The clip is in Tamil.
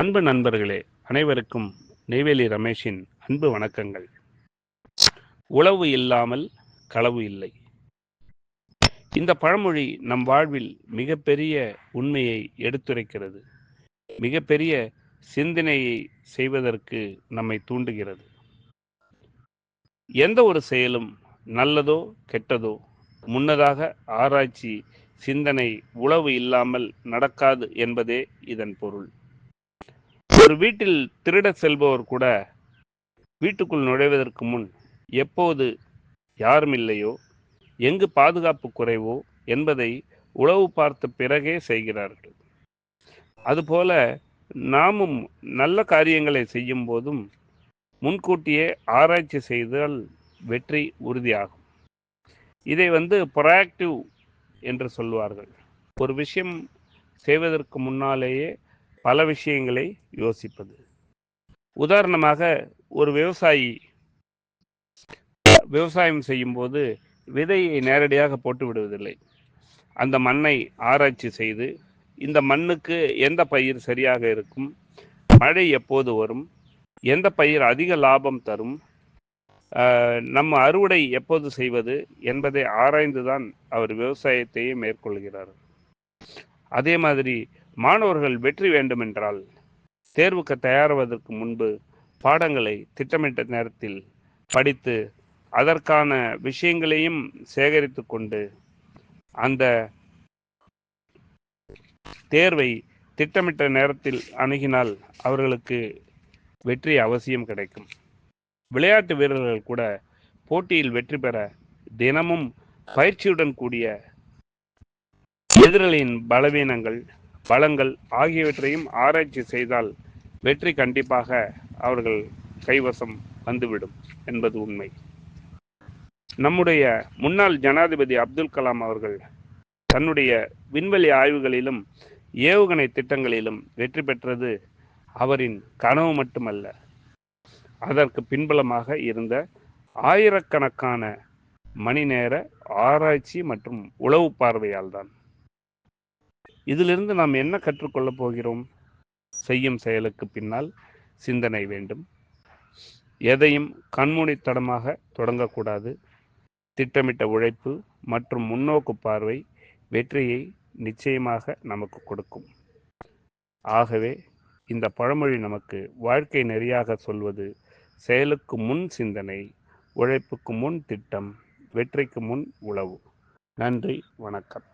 அன்பு நண்பர்களே அனைவருக்கும் நெய்வேலி ரமேஷின் அன்பு வணக்கங்கள். உளவு இல்லாமல் களவு இல்லை. இந்த பழமொழி நம் வாழ்வில் மிகப்பெரிய உண்மையை எடுத்துரைக்கிறது. மிகப்பெரிய சிந்தனையை செய்வதற்கு நம்மை தூண்டுகிறது. எந்த ஒரு செயலும் நல்லதோ கெட்டதோ முன்னதாக ஆராய்ச்சி சிந்தனை உளவு இல்லாமல் நடக்காது என்பதே இதன் பொருள். ஒரு வீட்டில் திருட செல்பவர் கூட வீட்டுக்குள் நுழைவதற்கு முன் எப்போது யாரும் இல்லையோ எங்கு பாதுகாப்பு குறைவோ என்பதை உளவு பார்த்த பிறகே செய்கிறார்கள். அதுபோல நாமும் நல்ல காரியங்களை செய்யும் போதும் முன்கூட்டியே ஆராய்ச்சி செய்தால் வெற்றி உறுதியாகும். இதை வந்து ப்ரொஆக்டிவ் என்று சொல்வார்கள். ஒரு விஷயம் செய்வதற்கு முன்னாலேயே பல விஷயங்களை யோசிப்பது. உதாரணமாக ஒரு விவசாயி விவசாயம் செய்யும்போது விதையை நேரடியாக போட்டு விடுவதில்லை. அந்த மண்ணை ஆராய்ச்சி செய்து இந்த மண்ணுக்கு எந்த பயிர் சரியாக இருக்கும் மழை எப்போது வரும் எந்த பயிர் அதிக லாபம் தரும் நம்ம அறுவடை எப்போது செய்வது என்பதை ஆராய்ந்துதான் அவர் விவசாயத்தையே மேற்கொள்கிறார். அதே மாதிரி மாணவர்கள் வெற்றி வேண்டுமென்றால் தேர்வுக்கு தயாராவதற்கு முன்பு பாடங்களை திட்டமிட்ட நேரத்தில் படித்து அதற்கான விஷயங்களையும் சேகரித்து கொண்டு அந்த தேர்வை திட்டமிட்ட நேரத்தில் அணுகினால் அவர்களுக்கு வெற்றி அவசியம் கிடைக்கும். விளையாட்டு வீரர்கள் கூட போட்டியில் வெற்றி பெற தினமும் பயிற்சியுடன் கூடிய எதிரலின் பலவீனங்கள் வளங்கள் ஆகியவற்றையும் ஆராய்ச்சி செய்தால் வெற்றி கண்டிப்பாக அவர்கள் கைவசம் வந்துவிடும் என்பது உண்மை. நம்முடைய முன்னாள் ஜனாதிபதி அப்துல் கலாம் அவர்கள் தன்னுடைய விண்வெளி ஆய்வுகளிலும் ஏவுகணை திட்டங்களிலும் வெற்றி பெற்றது அவரின் கனவு மட்டுமல்ல. அதற்கு பின்பலமாக இருந்த ஆயிரக்கணக்கான மணி நேர ஆராய்ச்சி மற்றும் உளவு பார்வையால் தான். இதிலிருந்து நாம் என்ன கற்றுக்கொள்ளப் போகிறோம்? செய்யும் செயலுக்கு பின்னால் சிந்தனை வேண்டும். எதையும் கண்மூடித்தனமாக தொடங்கக்கூடாது. திட்டமிட்ட உழைப்பு மற்றும் முன்னோக்கு பார்வை வெற்றியை நிச்சயமாக நமக்கு கொடுக்கும். ஆகவே இந்த பழமொழி நமக்கு வாழ்க்கை நெறியாக சொல்வது செயலுக்கு முன் சிந்தனை உழைப்புக்கு முன் திட்டம் வெற்றிக்கு முன் உழவு நன்றி வணக்கம்.